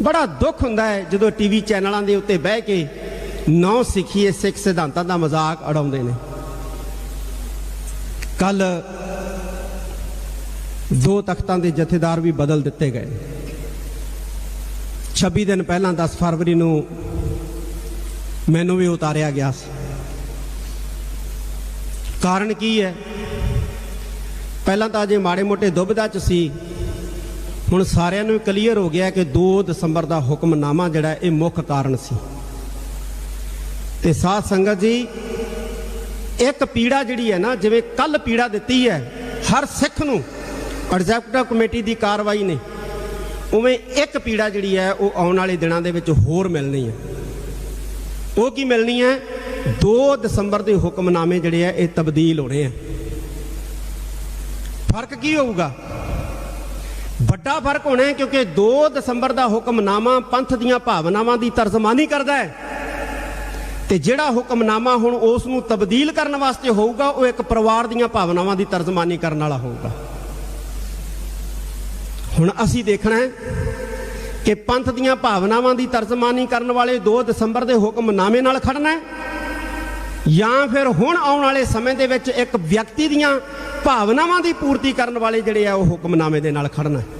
ਬੜਾ ਦੁੱਖ ਹੁੰਦਾ ਹੈ ਜਦੋਂ ਟੀਵੀ ਚੈਨਲਾਂ ਦੇ ਉੱਤੇ ਬਹਿ ਕੇ ਨੌ ਸਿੱਖੀਏ ਸਿੱਖ ਸਿਧਾਂਤਾਂ ਦਾ ਮਜ਼ਾਕ ਉਡਾਉਂਦੇ ਨੇ। ਕੱਲ ਦੋ ਤਖਤਾਂ ਦੇ ਜਥੇਦਾਰ ਵੀ ਬਦਲ ਦਿੱਤੇ ਗਏ। 26 ਦਿਨ ਪਹਿਲਾਂ 10 ਫਰਵਰੀ ਨੂੰ ਮੈਨੂੰ ਵੀ ਉਤਾਰਿਆ ਗਿਆ ਸੀ। ਕਾਰਨ ਕੀ ਹੈ? ਪਹਿਲਾਂ ਤਾਂ ਅਜੇ ਮਾੜੇ ਮੋਟੇ ਦੁਬਿਧਾ ਚ ਸੀ। ਹੁਣ ਸਾਰਿਆਂ ਨੂੰ ਕਲੀਅਰ ਹੋ ਗਿਆ ਕਿ 2 ਦਸੰਬਰ ਦਾ ਹੁਕਮਨਾਮਾ ਜਿਹੜਾ ਇਹ ਮੁੱਖ ਕਾਰਨ ਸੀ। ਤੇ ਸਾਧ ਸੰਗਤ ਜੀ, ਇੱਕ ਪੀੜਾ ਜਿਹੜੀ ਹੈ ਨਾ, ਜਿਵੇਂ ਕੱਲ ਪੀੜਾ ਦਿੱਤੀ ਹੈ, ਹਰ ਸਿੱਖ ਨੂੰ ਐਗਜ਼ੈਕਟਿਵ ਕਮੇਟੀ ਦੀ ਕਾਰਵਾਈ ਨੇ, ਉਵੇਂ ਇੱਕ ਪੀੜਾ ਜਿਹੜੀ ਹੈ, ਉਹ ਆਉਣ ਵਾਲੇ ਦਿਨਾਂ ਦੇ ਵਿੱਚ ਹੋਰ ਮਿਲਣੀ ਹੈ। ਉਹ ਕੀ ਮਿਲਣੀ ਹੈ? 2 ਦਸੰਬਰ ਦੇ ਹੁਕਮਨਾਮੇ ਜਿਹੜੇ ਆ ਇਹ ਤਬਦੀਲ ਹੋਣੇ ਆ ਫ਼ਰਕ ਕੀ ਹੋਊਗਾ? ਵੱਡਾ ਫ਼ਰਕ ਹੋਣਾ ਹੈ ਕਿਉਂਕਿ 2 ਦਸੰਬਰ ਦਾ ਹੁਕਮਨਾਮਾ ਪੰਥ ਦੀਆਂ ਭਾਵਨਾਵਾਂ ਦੀ ਤਰਜਮਾਨੀ ਕਰਦਾ ਹੈ। ਤੇ ਜਿਹੜਾ ਹੁਕਮਨਾਮਾ ਹੁਣ ਉਸ ਨੂੰ ਤਬਦੀਲ ਕਰਨ ਵਾਸਤੇ ਹੋਊਗਾ, ਉਹ ਇੱਕ ਪਰਿਵਾਰ ਦੀਆਂ ਭਾਵਨਾਵਾਂ ਦੀ ਤਰਜਮਾਨੀ ਕਰਨ ਵਾਲਾ ਹੋਊਗਾ। ਹੁਣ ਅਸੀਂ ਦੇਖਣਾ ਹੈ ਕਿ ਪੰਥ ਦੀਆਂ ਭਾਵਨਾਵਾਂ ਦੀ ਤਰਜਮਾਨੀ ਕਰਨ ਵਾਲੇ 2 ਦਸੰਬਰ ਦੇ ਹੁਕਮਨਾਮੇ ਨਾਲ ਖੜਨਾ ਹੈ। ਜਾਂ ਫਿਰ ਹੁਣ ਆਉਣ ਵਾਲੇ ਸਮੇਂ ਦੇ ਵਿੱਚ ਇੱਕ ਵਿਅਕਤੀ ਦੀਆਂ ਭਾਵਨਾਵਾਂ ਦੀ ਪੂਰਤੀ ਕਰਨ ਵਾਲੇ ਜਿਹੜੇ ਆ ਉਹ ਹੁਕਮਨਾਮੇ ਦੇ ਨਾਲ ਖੜਨਾ ਹੈ